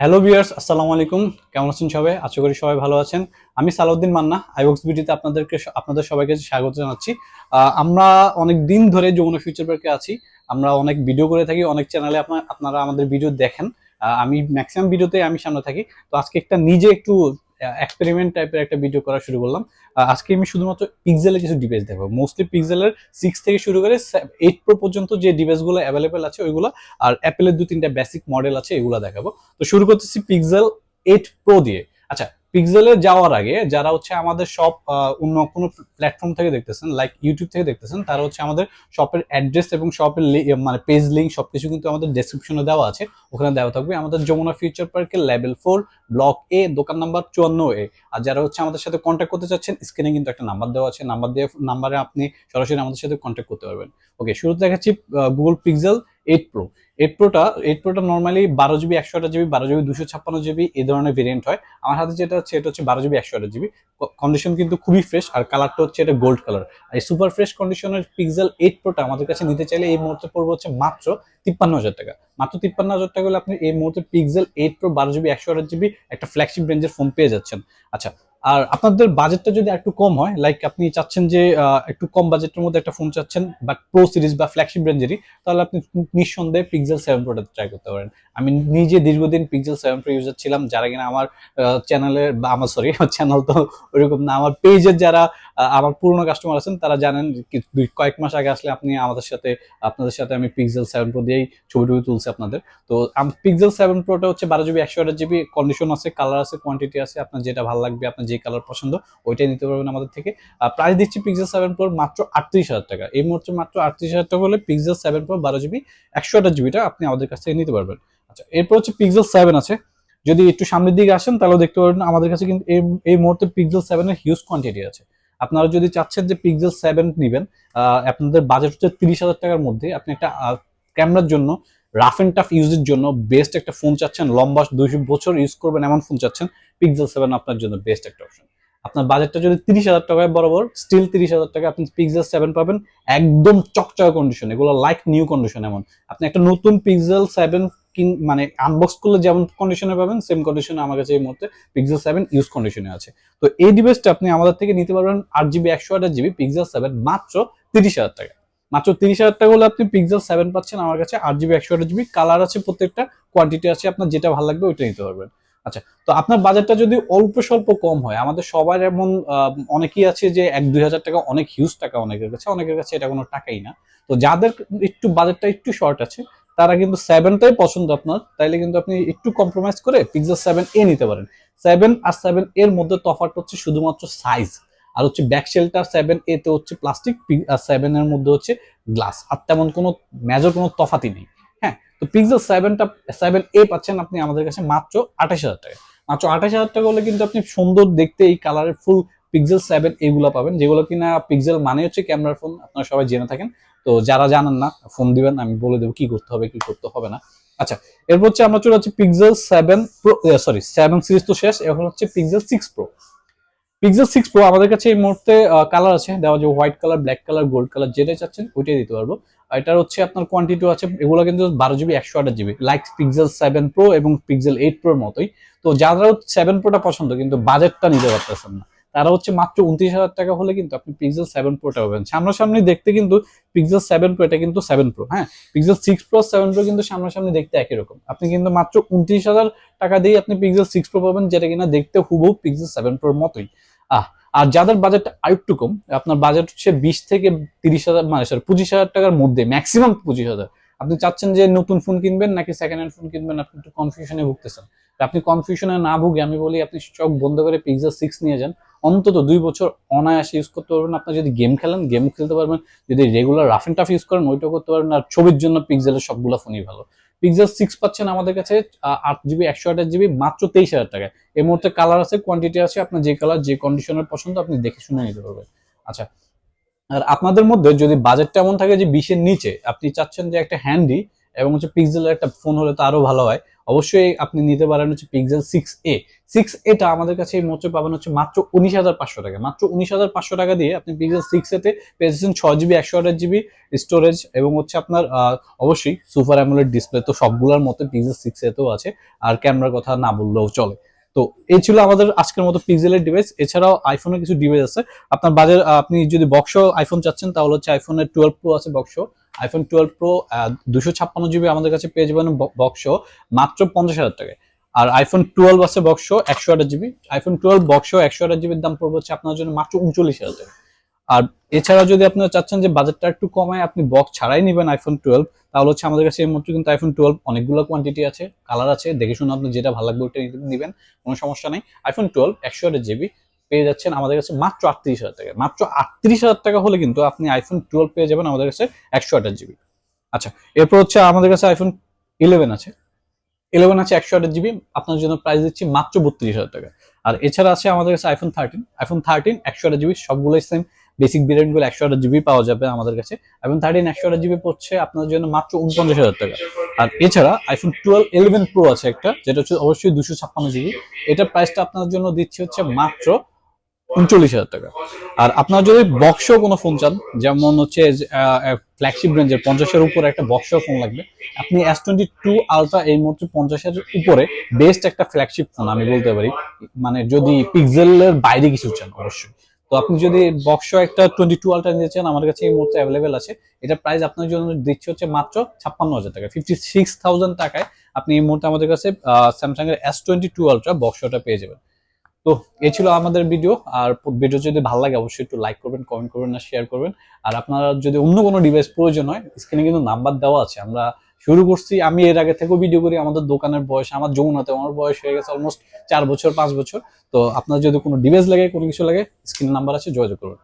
Hello viewers আসসালামু আলাইকুম। কেমন আছেন সবাই? আশা করি সবাই ভালো আছেন। আমি সালাউদ্দিন মান্না আইবক্স ভিডিওতে আপনাদেরকে আপনাদের সবাইকে স্বাগত জানাচ্ছি। আমরা অনেক দিন ধরে যমুনা ফিউচার পার্কে আছি। আমরা অনেক ভিডিও করে থাকি, অনেক চ্যানেলে আপনার আমাদের ভিডিও দেখেন। আমি ম্যাক্সিমাম ভিডিওতে আমি সামনে থাকি। তো আজকে একটা নিজে একটু এক্সপেরিমেন্ট টাইপের একটা ভিডিও করা শুরু করলাম। আজকে আমি শুধুমাত্র পিক্সেলের কিছু ডিভাইস দেখব। মোস্টলি পিক্সেলের সিক্স থেকে শুরু করে এইট প্রো পর্যন্ত যে ডিভাইসগুলো অ্যাভেলেবেল আছে ওইগুলো, আর অ্যাপেলের দু তিনটা বেসিক মডেল আছে এগুলো দেখাবো। তো শুরু করতেছি পিক্সেল এইট প্রো দিয়ে। আচ্ছা পিক্সেলে যাওয়ার আগে যারা হচ্ছে আমাদের সব অন্য কোনো প্ল্যাটফর্ম থেকে দেখতেছেন লাইক ইউটিউব থেকে দেখতেছেন, তারা হচ্ছে আমাদের শপের অ্যাড্রেস এবং শপের মানে পেজ লিঙ্ক সবকিছু কিন্তু আমাদের ডেসক্রিপশনে দেওয়া আছে। ওখানে দেওয়া থাকবে আমাদের যমুনা ফিউচার পার্কের লেভেল ফোর ব্লক এ দোকান নাম্বার চুয়ান্ন এ আর যারা হচ্ছে আমাদের সাথে কন্ট্যাক্ট করতে চাচ্ছেন স্ক্রিনে কিন্তু একটা নাম্বার দেওয়া আছে। নাম্বার দিয়ে নাম্বারে আপনি সরাসরি আমাদের সাথে কন্ট্যাক্ট করতে পারবেন। ওকে শুরুতে দেখাচ্ছি Google Pixel eight Pro eight প্রোটা eight প্রোটা নর্মালি বারো জিবি একশো আঠাশ জিবি বারো জিবি দুশো ছাপ্পান্ন জিবি এই ধরনের ভেরিয়েন্ট হয়। আমার হাতে যেটা হচ্ছে এটা হচ্ছে বারো জিবি একশো আঠাশ জিবি কন্ডিশন কিন্তু খুবই ফ্রেশ আর কালারটা হচ্ছে এটা গোল্ড কালার আর এই সুপার ফ্রেশ কন্ডিশনের পিক্সেল এইট প্রোটা আমাদের কাছে নিতে চাইলে এই মুহূর্তে পড়বে হচ্ছে মাত্র তিপ্পান্ন হাজার টাকা। মাত্র তিপ্পান্ন হাজার টাকা হলে আপনি এই মুহূর্তে পিক্সেল এইট প্রো বারো জিবি একশো আঠাশ জিবি একটা ফ্ল্যাগশিপ রেঞ্জের ফোন পেয়ে যাচ্ছেন। আচ্ছা আর আপনাদের বাজেটটা যদি একটু কম হয় লাইক আপনি চাচ্ছেন যে একটু কম বাজেটের মধ্যে একটা ফোন চাচ্ছেন বা প্রো সিরিজ বা ফ্ল্যাগশিপ রেঞ্জেরই তাহলে আপনি নিঃসন্দেহে পিক্সেল সেভেন প্রোটা ট্রাই করতে পারেন। আমি নিজে দীর্ঘদিন পিক্সেল সেভেন প্রো ইউজার ছিলাম, যারা কিনা আমার চ্যানেলের বা আমার সরি চ্যানেল তো ওইরকম না, আমার পেজের যারা আমার পুরনো কাস্টমার আছেন, তারা জানেন দুই, কয়েক মাস আগে আসলে আপনি আমাদের সাথে, আপনাদের সাথে আমি পিক্সেল সেভেন প্রো দিয়েই ছবি টবি তুলছি আপনাদের। তো পিক্সেল সেভেন প্রোটা হচ্ছে বারো জিবি একশো আঠাশ জিবি কন্ডিশন আছে কালার আছে কোয়ান্টিটি আছে, আপনার যেটা ভালো লাগবে, আপনার যে কালার পছন্দ, ওইটাই নিতে পারবেন আমাদের থেকে। প্রাইস দিচ্ছি পিক্সেল সেভেন প্রো মাত্র আটত্রিশ হাজার টাকা। এই মুহূর্তে মাত্র আটত্রিশ হাজার টাকা হলে পিক্সেল সেভেন প্রো বারো জিবি একশো আঠাশ জিবিটা আপনি আমাদের কাছ থেকে নিতে পারবেন। আচ্ছা এরপর হচ্ছে পিক্সেল সেভেন আছে। যদি একটু সামনের দিকে আসেন তাহলেও দেখতে পারবেন আমাদের কাছে কিন্তু এই এই মুহূর্তে পিক্সেল সেভেনের হিউজ কোয়ান্টিটি আছে। আপনারা যদি চাচ্ছেন যে পিক্সেল সেভেন নেবেন আপনাদের বাজেট হচ্ছে তিরিশ হাজার টাকার মধ্যে। আপনি একটা ক্যামেরার জন্য রাফ এন্ড টাফ ইউজের জন্য বেস্ট একটা ফোন চাচ্ছেন, লম্বা দুইশো বছর ইউজ করবেন এমন ফোন চাচ্ছেন পিক্সেল সেভেন আপনার জন্য বেস্ট একটা অপশন আপনার বাজেটটা যদি তিরিশ হাজার টাকায় বরাবর স্টিল তিরিশ হাজার টাকা আপনি পিক্সেল সেভেন পাবেন, একদম চকচকা কন্ডিশন এগুলো লাইক নিউ কন্ডিশন এমন। আপনি একটা নতুন পিক্সেল সেভেন মানে আনবক্স করলে যেমন কন্ডিশনে পাবেন সেম কন্ডিশনে আমার কাছে এই মুহূর্তে পিক্সেল সেভেন ইউজ কন্ডিশনে আছে। তো এই ডিভাইসটা আপনি আমাদের থেকে নিতে পারবেন আট জিবি একশো আঠাশ জিবি পিক্সেল সেভেন মাত্র তিরিশ হাজার টাকা। মাত্র তিরিশ হাজার টাকা হলে আপনি পিক্সেল সেভেন পাচ্ছেন আমার কাছে আট জিবি একশো আঠাশ জিবি কালার আছে প্রত্যেকটা কোয়ান্টিটি আছে, আপনার যেটা ভালো লাগবে ওইটা নিতে পারবেন। আচ্ছা তো আপনার বাজেটটা যদি অল্প স্বল্প কম হয়, আমাদের সবার এমন অনেকেই আছে যে এক, দুই হাজার টাকা অনেক হিউজ টাকা অনেকের কাছে অনেকের কাছে এটা কোনো টাকাই না। তো যাদের একটু বাজেটটা একটু শর্ট আছে তারা কিন্তু সেভেনটাই পছন্দ আপনার। তাইলে কিন্তু আপনি একটু কম্প্রোমাইজ করে পিক্সেল সেভেন এ নিতে পারেন। সেভেন আর সেভেন এর মধ্যে তফাৎ হচ্ছে শুধুমাত্র সাইজ আর হচ্ছে ব্যাক শেলটার সেভেন তে হচ্ছে প্লাস্টিক আর সেভেন এর মধ্যে হচ্ছে গ্লাস আর তেমন কোনো মেজর কোনো তফাতই নেই। হ্যাঁ তো পিক্সেল সেভেনটা সেভেন এ পাচ্ছেন আপনি আমাদের কাছে মাত্র আঠাশ হাজার টাকা। মাত্র আঠাশ হাজার টাকা হলে কিন্তু আপনি সুন্দর দেখতে এই কালারের ফুল পিক্সেল সেভেন এগুলো পাবেন। যেগুলো কিনা পিক্সেল মানে হচ্ছে ক্যামেরার ফোন আপনারা সবাই জেনে থাকেন। তো যারা জানেন না ফোন দিবেন, আমি বলে দেবো কি করতে হবে, কি করতে হবে না। আচ্ছা এরপর হচ্ছে আমরা চলে যাচ্ছি Pixel seven Pro sorry seven series তো শেষ, এখন হচ্ছে Pixel six Pro Pixel six Pro আমাদের কাছে এই মুহূর্তে কালার আছে, দেওয়া যে white colour black colour gold colour যেটাই চাচ্ছেন ওইটাই দিতে পারব। এটার হচ্ছে আপনার কোয়ান্টিটি আছে, এগুলো কিন্তু বারো জিবি একশো আঠাশ GB like Pixel seven Pro এবং পিক্সেল এইট প্রোর মতোই। তো যারা সেভেন প্রোটা পছন্দ, কিন্তু বাজেটটা নিতে পারতেছেন না। তারা হচ্ছে মাত্র উনত্রিশ হাজার টাকা হলে কিন্তু আপনি পিক্সেল সেভেন প্রোটা পাবেন। সামনাসামনি দেখতে কিন্তু পিক্সেল সেভেন প্রো এটা কিন্তু সেভেন প্রো হ্যাঁ? Pixel six Pro seven Pro কিন্তু সামনাসামনি দেখতে একই রকম। আপনি কিন্তু মাত্র উনত্রিশ হাজার টাকা দিয়ে আপনি পিক্সেল সিক্স প্রো পাবেন, যেটা কিনা দেখতে হুবহু পিক্সেল সেভেন প্রোর মতোই। আহ, আর যাদের বাজেট আরেকটু কম, আপনার বাজেট হচ্ছে বিশ থেকে তিরিশ হাজার মানে সরি পঁচিশ হাজার টাকার মধ্যে ম্যাক্সিমাম পঁচিশ হাজার। আপনি চাচ্ছেন যে নতুন ফোন কিনবেন নাকি সেকেন্ড হ্যান্ড ফোন কিনবেন, আপনি একটু কনফিউশনে ভুগতেছেন। আপনি কনফিউশনে না ভুগে আমি বলি, আপনি চোখ বন্ধ করে পিক্সেল সিক্স নিয়ে যান। অন্তত দুই বছর অনায়াসে ইউজ করতে পারবেন। আপনার যদি গেম খেলেন গেম খেলতে পারবেন। যদি regular rough and tough use করেন, ওইটাও করতে পারবেন। আর ছবির জন্য পিক্সেলের সবগুলো ফোনই ভালো। পিক্সেল সিক্স পাচ্ছেন আমাদের কাছে আট জিবি একশো আঠাশ জিবি মাত্র তেইশ হাজার টাকায়। এই মুহূর্তে কালার আছে কোয়ান্টিটি আছে, আপনার যে কালার যে কন্ডিশনের পছন্দ, আপনি দেখে শুনে নিতে পারবেন। আচ্ছা আর আপনাদের মধ্যে যদি বাজেটটা এমন থাকে যে বিশের নিচে, আপনি চাচ্ছেন যে একটা হ্যান্ডি এবং হচ্ছে পিক্সেলের একটা ফোন হলে তো আরও ভালো হয়। অবশ্যই আপনি নিতে পারেন হচ্ছে পিক্সেল সিক্স এ সিক্স এটা আমাদের কাছে এই মুহূর্তে পাবেন হচ্ছে মাত্র উনিশ হাজার পাঁচশো টাকা। মাত্র উনিশ হাজার পাঁচশো টাকা দিয়ে আপনি পিক্সেল সিক্স এতে পেয়েছেন ছয় জিবি একশো আঠাশ জিবি স্টোরেজ এবং হচ্ছে আপনার অবশ্যই সুপার অ্যামোলেড ডিসপ্লে তো সবগুলোর মতো পিক্সেল সিক্স এতেও আছে। আর ক্যামেরার কথা না বললেও চলে। তো এই ছিল আমাদের আজকের মতো পিক্সেলের ডিভাইস এছাড়াও আইফোনের কিছু ডিভাইস আছে। আপনার বাজার আপনি যদি বক্স আইফোন চাচ্ছেন, তাহলে হচ্ছে আইফোনের টুয়েলভ প্রো আছে বক্স আইফোন টুয়েলভ প্রো দুশো ছাপ্পান্ন জিবি আমাদের কাছে পেয়ে যাবেন বক্স মাত্র পঞ্চাশ হাজার টাকায়। আর আইফোন টুয়েলভ আছে বক্স একশো আঠাশ জিবি আইফোন টুয়েলভ বক্স একশো আঠাশ জিবির দাম পড়বে হচ্ছে আপনার জন্য মাত্র উনচল্লিশ হাজার টাকা আর এছাড়া যদি আপনারা চাচ্ছেন যে বাজেটটা একটু কমায়, আপনি বক্স ছাড়াই নেবেন আইফোন টুয়েলভ তাহলে হচ্ছে আমাদের কাছে এই মুহূর্তে কিন্তু আইফোন টুয়েলভ অনেকগুলো কোয়ান্টিটি আছে কালার আছে, দেখে শুনে আপনি যেটা ভালো লাগবে ওটা নেবেন, কোনো সমস্যা নেই। আইফোন টুয়েলভ একশো আঠাশ জিবি পেয়ে যাচ্ছেন আমাদের কাছে মাত্র আটত্রিশ হাজার টাকা। মাত্র আটত্রিশ হাজার টাকা হলে কিন্তু আপনি আইফোন টুয়েলভ পেয়ে যাবেন আমাদের কাছে একশো আঠাশ জিবি আচ্ছা এরপর হচ্ছে আমাদের কাছে আইফোন ইলেভেন আছে। ইলেভেন আছে একশো আঠাশ জিবি আপনার জন্য প্রাইস দিচ্ছি মাত্র বত্রিশ হাজার টাকা। আর এছাড়া আছে আমাদের কাছে আইফোন থার্টিন আইফোন থার্টিন একশো আঠাশ জিবি সবগুলোই সেম বেসিক ভেরিয়েন্টগুলো একশো আঠাশ জিবি পাওয়া যাবে আমাদের কাছে। আইফোন থার্টিন একশো আঠাশ জিবি পড়ছে আপনার জন্য মাত্র উনপঞ্চাশ হাজার টাকা। আর এছাড়া আইফোন টুয়েলভ ইলেভেন প্রো আছে একটা, যেটা হচ্ছে অবশ্যই দুশো ছাপ্পান্ন জিবি এটার প্রাইসটা আপনার জন্য দিচ্ছি হচ্ছে মাত্র উনচল্লিশ হাজার টাকা। আর আপনার যদি বক্সও কোনো ফোন চান, যেমন হচ্ছে ফ্ল্যাগশিপ রেঞ্জের পঞ্চাশের উপরে একটা বক্সও ফোন লাগবে। আপনি এস টোয়েন্টি টু আলট্রা এই মুহূর্তে পঞ্চাশের উপরে বেস্ট একটা ফ্ল্যাগশিপ ফোন আমি বলতে পারি। মানে যদি পিক্সেলের বাইরে কিছু চান, অবশ্যই। তো আপনি যদি বক্স একটা টোয়েন্টি টু আলট্রা নিতে চান আমার কাছে এই মুহূর্তে অ্যাভেলেবেল আছে। এটা প্রাইস আপনার জন্য দিচ্ছে হচ্ছে মাত্র ছাপ্পান্ন হাজার টাকা ফিফটি সিক্স থাউজেন্ড টাকায় আপনি এই মুহূর্তে আমাদের কাছে স্যামসাং এর এস টোয়েন্টি টু আলট্রা বক্সটা পেয়ে যাবেন। তো এই ছিল আমাদের ভিডিও আর ভিডিও যদি ভালো লাগে, অবশ্যই একটু লাইক করবেন কমেন্ট করবেন আর শেয়ার করবেন। আর আপনারা যদি অন্য কোনো ডিভাইস প্রয়োজন হয় স্ক্রিনে কিন্তু নাম্বার দেওয়া আছে। আমরা শুরু করছি। আমি এর আগে থেকেও ভিডিও করি। আমাদের দোকানের বয়স, আমার যৌনতে আমার বয়স হয়ে গেছে অলমোস্ট চার বছর, পাঁচ বছর। তো আপনার যদি কোনো ডিভাইস লাগে, কোনো কিছু লাগে স্ক্রিনে নাম্বার আছে, যোগাযোগ করবেন